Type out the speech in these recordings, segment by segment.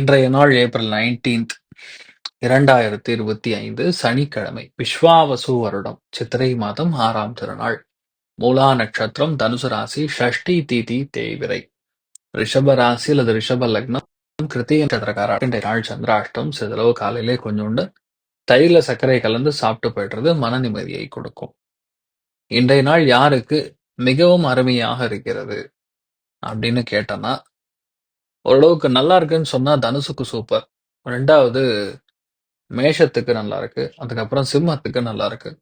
இன்றைய நாள் April nineteenth இரண்டாயிரத்தி இருபத்தி ஐந்து சனிக்கிழமை விஸ்வாவசு வருடம் சித்திரை மாதம் ஆறாம் திருநாள். மூலா நட்சத்திரம் தனுசு ராசி ஷஷ்டி தீதி தேவிரை ரிஷப ராசி அல்லது ரிஷப லக்னம் கிருத்திய நட்சத்திரக்கார இன்றைய நாள் சந்திராஷ்டம் சிறிதளவு காலையிலே கொஞ்சோண்டு தைல சர்க்கரை கலந்து சாப்பிட்டு போயிடுறது மன நிம்மதியை கொடுக்கும். இன்றைய நாள் யாருக்கு மிகவும் அருமையாக இருக்கிறது அப்படின்னு கேட்டோன்னா ஓரளவுக்கு நல்லா இருக்குன்னு சொன்னா தனுசுக்கு சூப்பர் ரெண்டாவது மேஷத்துக்கு நல்லா இருக்கு. அதுக்கப்புறம் சிம்மத்துக்கு நல்லா இருக்கு.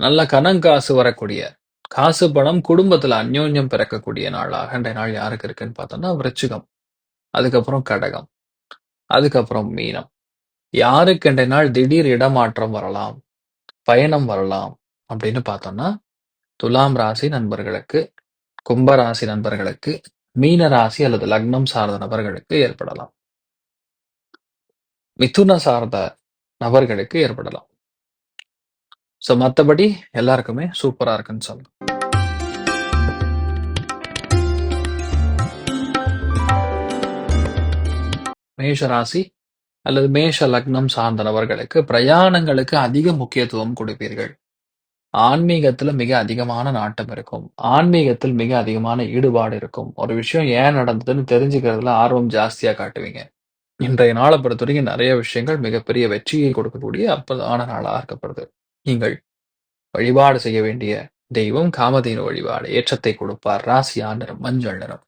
நல்ல கனங்காசு வரக்கூடிய காசு பணம் குடும்பத்துல அந்யோன்யம் பிறக்கக்கூடிய நாளாக இன்றைய நாள் யாருக்கு இருக்குன்னு பார்த்தோம்னா விருச்சிகம். அதுக்கப்புறம் கடகம். அதுக்கப்புறம் மீனம். யாருக்கு இன்றைய நாள் திடீர் இடமாற்றம் வரலாம் பயணம் வரலாம் அப்படின்னு பார்த்தோம்னா துலாம் ராசி நண்பர்களுக்கு கும்ப ராசி நண்பர்களுக்கு மீன ராசி அல்லது லக்னம் சார்ந்த நபர்களுக்கு ஏற்படலாம். மிதுன சார்ந்த நபர்களுக்கு ஏற்படலாம். சோ மத்தபடி எல்லாருக்குமே சூப்பரா இருக்குன்னு சொல்லலாம் மேஷ ராசி அல்லது மேஷ லக்னம் சார்ந்த நபர்களுக்கு பிரயாணங்களுக்கு அதிக முக்கியத்துவம் கொடுப்பீர்கள். ஆன்மீகத்துல மிக அதிகமான நாட்டம் இருக்கும். ஆன்மீகத்தில் மிக அதிகமான ஈடுபாடு இருக்கும். ஒரு விஷயம் ஏன் நடந்ததுன்னு தெரிஞ்சுக்கிறதுல ஆர்வம் ஜாஸ்தியா காட்டுவீங்க. இன்றைய நாளை பொறுத்தவரைக்கும் நிறைய விஷயங்கள் மிகப்பெரிய வெற்றியை கொடுக்கக்கூடிய அற்புதமான நாளா இருக்கப்படுது நீங்கள் வழிபாடு செய்ய வேண்டிய தெய்வம் காமதேனு வழிபாடு ஏற்றத்தை கொடுப்பார். ராசியா நிறம் மஞ்சள் நிறம்.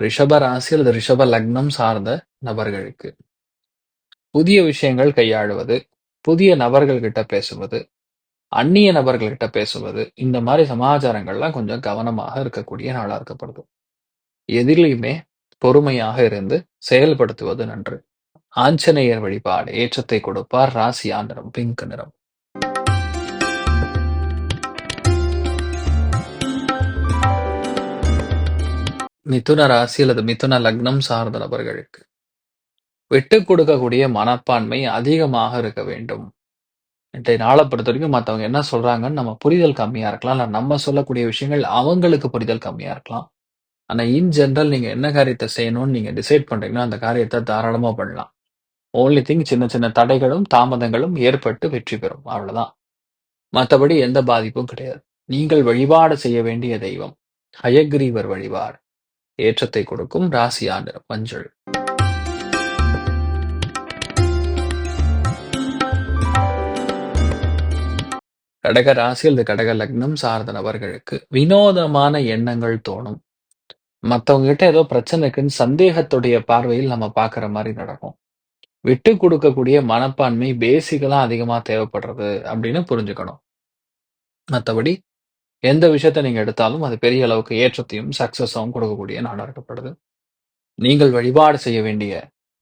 ரிஷப ராசி அல்லது ரிஷப லக்னம் சார்ந்த நபர்களுக்கு. புதிய விஷயங்கள் கையாளுவது புதிய நபர்கள் கிட்ட பேசுவது அந்நிய நபர்கள் கிட்ட பேசுவது இந்த மாதிரி சமாச்சாரங்கள்லாம் கொஞ்சம் கவனமாக இருக்கக்கூடிய நாளா இருக்கப்படுது. எதிலையுமே பொறுமையாக இருந்து செயல்படுத்துவது நன்று. ஆஞ்சநேயர் வழிபாடு ஏற்றத்தை கொடுப்பார் ராசியா நிறம் பிங்க் நிறம். மிதுன ராசி அல்லது மிதுன லக்னம் சார்ந்த நபர்களுக்கு விட்டு கொடுக்கக்கூடிய மனப்பான்மை அதிகமாக இருக்க வேண்டும். இன்றைய நாளை பொறுத்த வரைக்கும் மற்றவங்க என்ன சொல்றாங்கன்னு நம்ம புரிதல் கம்மியா இருக்கலாம். இல்லை நம்ம சொல்லக்கூடிய விஷயங்கள் அவங்களுக்கு புரிதல் கம்மியா இருக்கலாம். ஆனா இன் ஜென்ரல் நீங்க என்ன காரியத்தை செய்யணும்னு நீங்க டிசைட் பண்றீங்கன்னா அந்த காரியத்தை தாராளமா பண்ணலாம். ஓன்லி திங் சின்ன சின்ன தடைகளும் தாமதங்களும் ஏற்பட்டு வெற்றி பெறும். அவ்வளவுதான். மற்றபடி எந்த பாதிப்பும் கிடையாது. நீங்கள் வழிபாடு செய்ய வேண்டிய தெய்வம் ஹயக்ரீவர் வழிபாடு. ஏற்றத்தை கொடுக்கும் ராசியான மஞ்சள். கடக ராசி அல்லது கடக லக்னம் சார்ந்த நபர்களுக்கு வினோதமான எண்ணங்கள் தோணும். மத்தவங்க கிட்ட ஏதோ பிரச்சனை இருக்குன்னு சந்தேகத்துடைய பார்வையில் நம்ம பார்க்குற மாதிரி நடக்கும். விட்டு கொடுக்கக்கூடிய மனப்பான்மை பேசிக்கலா அதிகமா தேவைப்படுறது அப்படின்னு புரிஞ்சுக்கணும். மற்றபடி எந்த விஷயத்த நீங்க எடுத்தாலும் அது பெரிய அளவுக்கு ஏற்றத்தையும் சக்சஸும் கொடுக்கக்கூடிய நாடாக இருக்கப்படுது. நீங்கள் வழிபாடு செய்ய வேண்டிய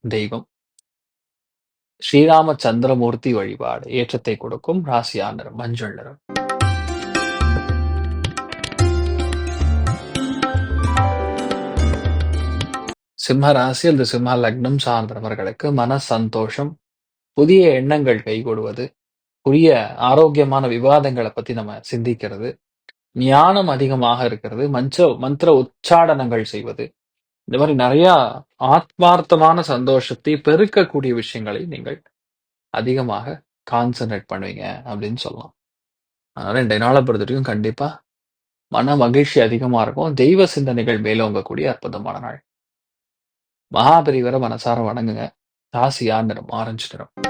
தெய்வம். ஸ்ரீராம சந்திரமூர்த்தி வழிபாடு ஏற்றத்தை கொடுக்கும் ராசியா நிறம் மஞ்சள் நிறம் சிம்ம ராசி அல்லது சிம்ம லக்னம் சார்ந்தவர்களுக்கு மன சந்தோஷம் புதிய எண்ணங்கள் கைகூடுவது புதிய ஆரோக்கியமான விவாதங்களை பத்தி நம்ம சிந்திக்கிறது. ஞானம் அதிகமாக இருக்கிறது மஞ்ச மந்திர உச்சாடனங்கள் செய்வது இந்த மாதிரி நிறைய ஆத்மார்த்தமான சந்தோஷத்தை பெருக்கக்கூடிய விஷயங்களை நீங்கள் அதிகமாக கான்சன்ட்ரேட் பண்ணுவீங்க அப்படின்னு சொல்லலாம். அதனால இன்றைய நாள பொறுத்தவரைக்கும் கண்டிப்பா மன மகிழ்ச்சி அதிகமா இருக்கும். தெய்வ சிந்தனைகள் மேலோங்கக்கூடிய அற்புதமான நாள். மகாபெரிவர மனசார வணங்குங்க. ராசி யார் நிறம்? ஆரஞ்சு நிறம்.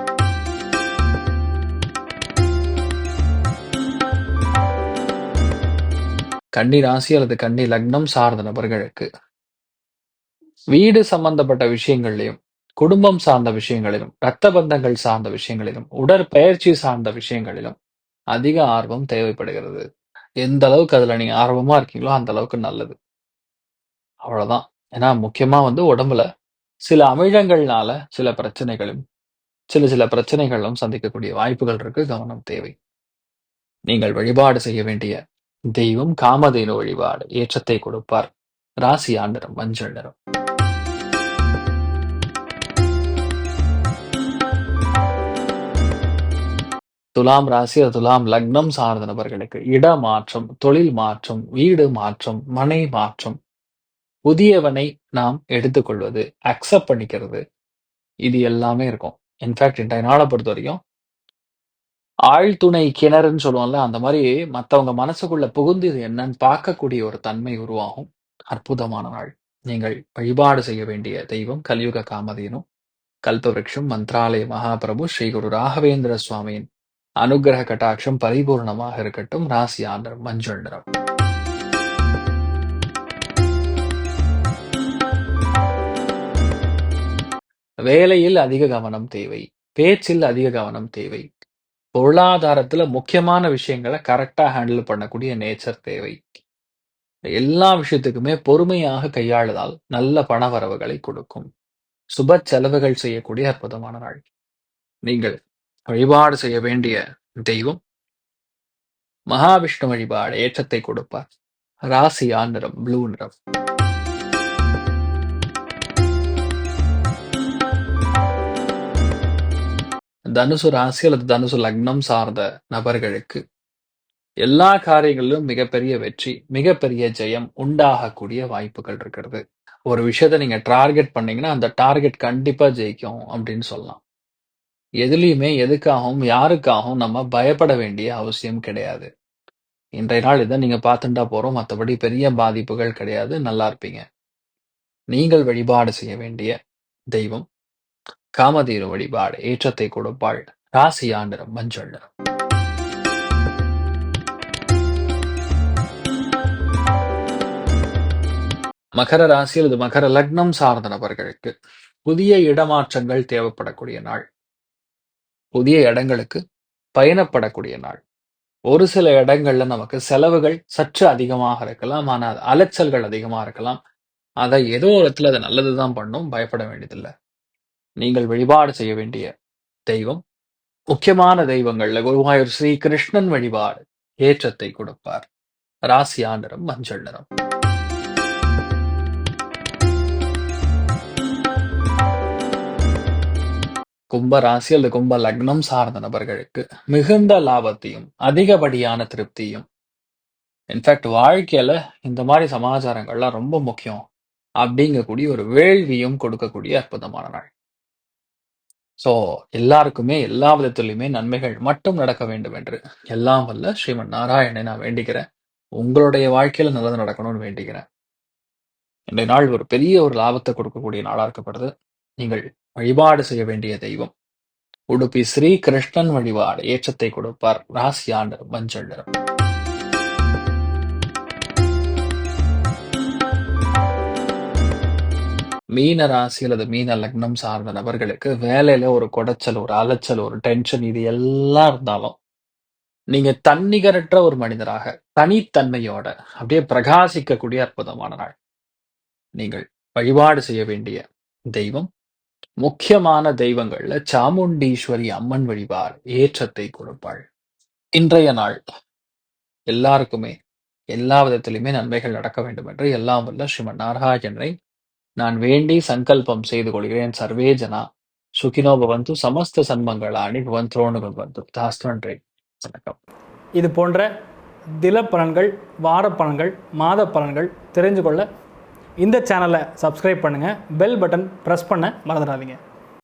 கன்னி ராசி அல்லது கன்னி லக்னம் சார்ந்த நபர்களுக்கு வீடு சம்பந்தப்பட்ட விஷயங்கள்லயும், குடும்பம் சார்ந்த விஷயங்களிலும், இரத்த பந்தங்கள் சார்ந்த விஷயங்களிலும், உடற்பயிற்சி சார்ந்த விஷயங்களிலும் அதிக ஆர்வம் தேவைப்படுகிறது. எந்த அளவுக்கு அதுல நீங்க ஆர்வமா இருக்கீங்களோ, அந்த அளவுக்கு நல்லது. அவ்வளவுதான். ஏன்னா முக்கியமா வந்து உடம்புல சில அமிழங்கள்னால சில பிரச்சனைகளும், சில சில பிரச்சனைகளும் சந்திக்கக்கூடிய வாய்ப்புகள் இருக்கு. கவனம் தேவை. நீங்கள் வழிபாடு செய்ய வேண்டிய தெய்வம் காமதேனு வழிபாடு ஏற்றத்தை கொடுப்பார். ராசி ஆண்டரும் மஞ்சள் நிறம். துலாம் ராசி துலாம் லக்னம் சார்ந்த நபர்களுக்கு இட மாற்றம், தொழில் மாற்றம், வீடு மாற்றம், மனை மாற்றம், புதியவனை நாம் எடுத்துக்கொள்வது, அக்செப்ட் பண்ணிக்கிறது, இது எல்லாமே இருக்கும். இன்ஃபேக்ட் இன்றைய பொறுத்த வரைக்கும் ஆழ்துணை கிணறுன்னு சொல்லுவோம்ல, அந்த மாதிரி மத்தவங்க மனசுக்குள்ள புகுந்து இது என்னன்னு பார்க்கக்கூடிய ஒரு தன்மை உருவாகும். அற்புதமான நாள். நீங்கள் வழிபாடு செய்ய வேண்டிய தெய்வம் கலியுக காமதேனும் கல்பவிருக்ஷம், மந்த்ராலய மகாபிரபு ஸ்ரீ குரு ராகவேந்திர சுவாமியின் அனுகிரக கட்டாட்சம் பரிபூர்ணமாக இருக்கட்டும். ராசி ஆண்டர் மஞ்சள் நிறம். வேலையில் அதிக கவனம் தேவை. பேச்சில் அதிக கவனம் தேவை. பொருளாதாரத்துல முக்கியமான விஷயங்கள கரெக்டா ஹேண்டில் பண்ணக்கூடிய நேச்சர் தேவை. எல்லா விஷயத்துக்குமே பொறுமையாக கையாளுதல் நல்ல பணவரவுகளை கொடுக்கும். சுப செலவுகள் செய்யக்கூடிய அற்புதமான நாள். நீங்கள் வழிபாடு செய்ய வேண்டிய தெய்வம் மகாவிஷ்ணு வழிபாடு ஏற்றத்தை கொடுப்பார். ராசி நிறம் ப்ளூ நிறம். தனுசு ராசி அல்லது தனுசு லக்னம் சார்ந்த நபர்களுக்கு எல்லா காரியங்களிலும் மிகப்பெரிய வெற்றி, மிகப்பெரிய ஜெயம் உண்டாகக்கூடிய வாய்ப்புகள் இருக்கிறது. ஒரு விஷயத்த நீங்க டார்கெட் பண்ணீங்கன்னா, அந்த டார்கெட் கண்டிப்பா ஜெயிக்கும் அப்படின்னு சொல்லலாம். எதுலயுமே எதுக்காகவும், யாருக்காகவும் நம்ம பயப்பட வேண்டிய அவசியம் கிடையாது. இன்றைய நாள் இதை நீங்க பார்த்துட்டா போறோம். மத்தபடி பெரிய பாதிப்புகள் கிடையாது. நல்லா இருப்பீங்க. நீங்கள் வழிபாடு செய்ய வேண்டிய தெய்வம் காமதேனு வழிபாடு ஏற்றத்தை கொடுப்பாள். ராசி ஆண் மஞ்சள் நிறம். மகர ராசி அல்லது மகர லக்னம் சார்ந்த நபர்களுக்கு புதிய இடமாற்றங்கள் தேவைப்படக்கூடிய நாள். புதிய இடங்களுக்கு பயணப்படக்கூடிய நாள். ஒரு சில இடங்கள்ல நமக்கு செலவுகள் சற்று அதிகமாக இருக்கலாம். ஆனால் அலைச்சல்கள் அதிகமா இருக்கலாம். அதை ஏதோ ஒரு இடத்துல அது நல்லதுதான் பண்ணும். பயப்பட வேண்டியதில்லை நீங்கள் வழிபாடு செய்ய வேண்டிய தெய்வம் முக்கியமான தெய்வங்கள்ல குருவாயூர் ஸ்ரீ கிருஷ்ணன் வழிபாடு ஏற்றத்தை கொடுப்பார். ராசி நிறம் மஞ்சள் நிறம். கும்ப ராசி அல்லது கும்ப லக்னம் சார்ந்த நபர்களுக்கு மிகுந்த லாபத்தையும், அதிகப்படியான திருப்தியும் இன்ஃபேக்ட் வாழ்க்கையில இந்த மாதிரி சமாச்சாரங்கள்லாம் ரொம்ப முக்கியம். அப்படிங்கக்கூடிய ஒரு வேள்வியும் கொடுக்கக்கூடிய அற்புதமான நாள். ஸோ எல்லாருக்குமே எல்லா விதத்திலுமே நன்மைகள் மட்டும் நடக்க வேண்டும் என்று எல்லாம் வல்ல ஸ்ரீமன் நாராயணனை நான் வேண்டிக்கிறேன். உங்களுடைய வாழ்க்கையில நல்லது நடக்கணும்னு வேண்டிக்கிறேன். இன்றைய நாள் ஒரு பெரிய ஒரு லாபத்தை கொடுக்கக்கூடிய நாளா இருக்கப்படுது. நீங்கள் வழிபாடு செய்ய வேண்டிய தெய்வம் உடுப்பி ஸ்ரீ கிருஷ்ணன் வழிபாடு ஏற்றத்தை கொடுப்பார். ராசி மஞ்சள் நிறம். மீன ராசி அல்லது மீன லக்னம் சார்ந்த நபர்களுக்கு வேலையில ஒரு குடைச்சல், ஒரு அலைச்சல், ஒரு டென்ஷன் இது எல்லாம் இருந்தாலும், நீங்க தன்னிகரற்ற ஒரு மனிதராக, தனித்தன்மையோட அப்படியே பிரகாசிக்கக்கூடிய அற்புதமான நாள். நீங்கள் வழிபாடு செய்ய வேண்டிய தெய்வம் முக்கியமான தெய்வங்கள்ல சாமுண்டீஸ்வரி அம்மன் வழிபாடு ஏற்றத்தை கொடுப்பாள். இன்றைய நாள் எல்லாருக்குமே எல்லா விதத்திலுமே நன்மைகள் நடக்க வேண்டும் என்று எல்லாம் வல்ல ஸ்ரீமன் நாராயணனை நான் வேண்டி சங்கல்பம் செய்து கொள்கிறேன். சர்வே ஜனா. சுகினோ பவந்து சமஸ்த சன்மங்களானி பவந்தோணு பவந்து. தாஸ்து வணக்கம். இது போன்ற தில பலன்கள் வார பலன்கள் மாத பலன்கள் தெரிஞ்சு கொள்ள இந்த சேனலை சப்ஸ்கிரைப் பண்ணுங்கள் பெல் பட்டன் ப்ரெஸ் பண்ண மறந்துடாதீங்க.